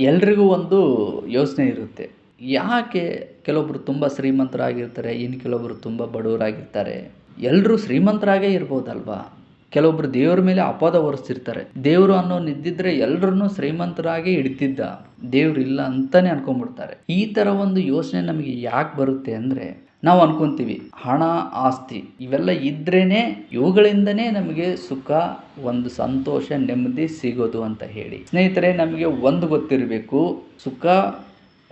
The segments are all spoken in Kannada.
ಎಲ್ರಿಗೂ ಒಂದು ಯೋಚನೆ ಇರುತ್ತೆ. ಯಾಕೆ ಕೆಲವೊಬ್ರು ತುಂಬ ಶ್ರೀಮಂತರಾಗಿರ್ತಾರೆ, ಇನ್ನು ಕೆಲವೊಬ್ರು ತುಂಬ ಬಡವರಾಗಿರ್ತಾರೆ? ಎಲ್ಲರೂ ಶ್ರೀಮಂತರಾಗೇ ಇರ್ಬೋದಲ್ವಾ? ಕೆಲವೊಬ್ರು ದೇವರ ಮೇಲೆ ಅಪಾದ ಹೊರಿಸ್ತಿರ್ತಾರೆ. ದೇವರು ಅನ್ನೋ ನಿದ್ದಿದ್ರೆ ಎಲ್ಲರನ್ನೂ ಶ್ರೀಮಂತರಾಗಿ ಇಡ್ತಿದ್ದ ದೇವ್ರು ಇಲ್ಲ ಅಂತಾನೆ ಅನ್ಕೊಂಡ್ಬಿಡ್ತಾರೆ. ಈ ಥರ ಒಂದು ಯೋಚನೆ ನಮಗೆ ಯಾಕೆ ಬರುತ್ತೆ ಅಂದರೆ, ನಾವು ಅನ್ಕೊಂತೀವಿ, ಹಣ, ಆಸ್ತಿ ಇವೆಲ್ಲ ಇದ್ರೇನೆ, ಇವುಗಳಿಂದನೇ ನಮಗೆ ಸುಖ, ಒಂದು ಸಂತೋಷ, ನೆಮ್ಮದಿ ಸಿಗೋದು ಅಂತ ಹೇಳಿ. ಸ್ನೇಹಿತರೆ, ನಮಗೆ ಒಂದು ಗೊತ್ತಿರಬೇಕು, ಸುಖ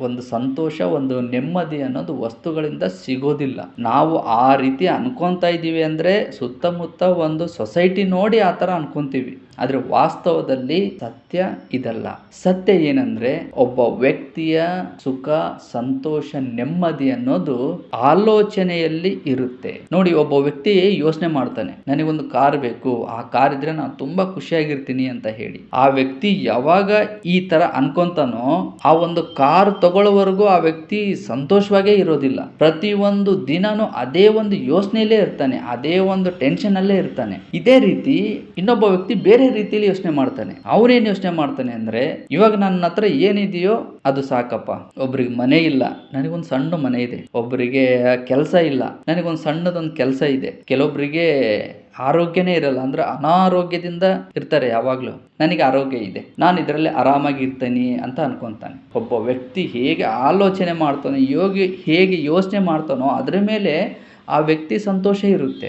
ಒಂದು ಸಂತೋಷ, ಒಂದು ನೆಮ್ಮದಿ ಅನ್ನೋದು ವಸ್ತುಗಳಿಂದ ಸಿಗೋದಿಲ್ಲ. ನಾವು ಆ ರೀತಿ ಅನ್ಕೊತಾ ಇದ್ದೀವಿ ಅಂದರೆ ಸುತ್ತಮುತ್ತ ಒಂದು ಸೊಸೈಟಿ ನೋಡಿ ಆ ಥರ ಅನ್ಕೊಂತೀವಿ. ಆದರೆ ವಾಸ್ತವದಲ್ಲಿ ಸತ್ಯ ಇದಲ್ಲ. ಸತ್ಯ ಏನಂದ್ರೆ ಒಬ್ಬ ವ್ಯಕ್ತಿಯ ಸುಖ, ಸಂತೋಷ, ನೆಮ್ಮದಿ ಅನ್ನೋದು ಆಲೋಚನೆಯಲ್ಲಿ ಇರುತ್ತೆ. ನೋಡಿ, ಒಬ್ಬ ವ್ಯಕ್ತಿ ಯೋಚನೆ ಮಾಡ್ತಾನೆ, ನನಗೊಂದು ಕಾರ್ ಬೇಕು, ಆ ಕಾರ್ ಇದ್ರೆ ನಾನು ತುಂಬಾ ಖುಷಿಯಾಗಿರ್ತೀನಿ ಅಂತ ಹೇಳಿ. ಆ ವ್ಯಕ್ತಿ ಯಾವಾಗ ಈ ತರ ಅನ್ಕೊಂತಾನೋ, ಆ ಒಂದು ಕಾರ್ ತಗೊಳ್ಳೋವರೆಗೂ ಆ ವ್ಯಕ್ತಿ ಸಂತೋಷವಾಗೇ ಇರೋದಿಲ್ಲ. ಪ್ರತಿಯೊಂದು ದಿನನೂ ಅದೇ ಒಂದು ಯೋಚನೆಯಲ್ಲೇ ಇರ್ತಾನೆ, ಅದೇ ಒಂದು ಟೆನ್ಷನ್ ಅಲ್ಲೇ ಇರ್ತಾನೆ. ಇದೇ ರೀತಿ ಇನ್ನೊಬ್ಬ ವ್ಯಕ್ತಿ ಬೇರೆ ರೀತಿಯಲ್ಲಿ ಯೋಚನೆ ಮಾಡ್ತಾನೆ. ಅವ್ರೇನ್ ಯೋಚನೆ ಮಾಡ್ತಾನೆ ಅಂದ್ರೆ, ಇವಾಗ ನನ್ನ ಹತ್ರ ಏನಿದೆಯೋ ಅದು ಸಾಕಪ್ಪ. ಒಬ್ರಿಗೆ ಮನೆ ಇಲ್ಲ, ನನಗೊಂದು ಸಣ್ಣ ಮನೆ ಇದೆ. ಒಬ್ಬರಿಗೆ ಕೆಲಸ ಇಲ್ಲ, ನನಗೊಂದು ಸಣ್ಣದೊಂದು ಕೆಲಸ ಇದೆ. ಕೆಲವೊಬ್ಬರಿಗೆ ಆರೋಗ್ಯನೇ ಇರಲ್ಲ, ಅಂದ್ರೆ ಅನಾರೋಗ್ಯದಿಂದ ಇರ್ತಾರೆ ಯಾವಾಗಲೂ. ನನಗೆ ಆರೋಗ್ಯ ಇದೆ, ನಾನು ಇದರಲ್ಲಿ ಆರಾಮಾಗಿ ಇರ್ತೀನಿ ಅಂತ ಅನ್ಕೊಂತಾನೆ. ಒಬ್ಬ ವ್ಯಕ್ತಿ ಹೇಗೆ ಆಲೋಚನೆ ಮಾಡ್ತಾನೆ, ಯೋಗಿ ಹೇಗೆ ಯೋಚನೆ ಮಾಡ್ತಾನೋ, ಅದರ ಮೇಲೆ ಆ ವ್ಯಕ್ತಿ ಸಂತೋಷ ಇರುತ್ತೆ.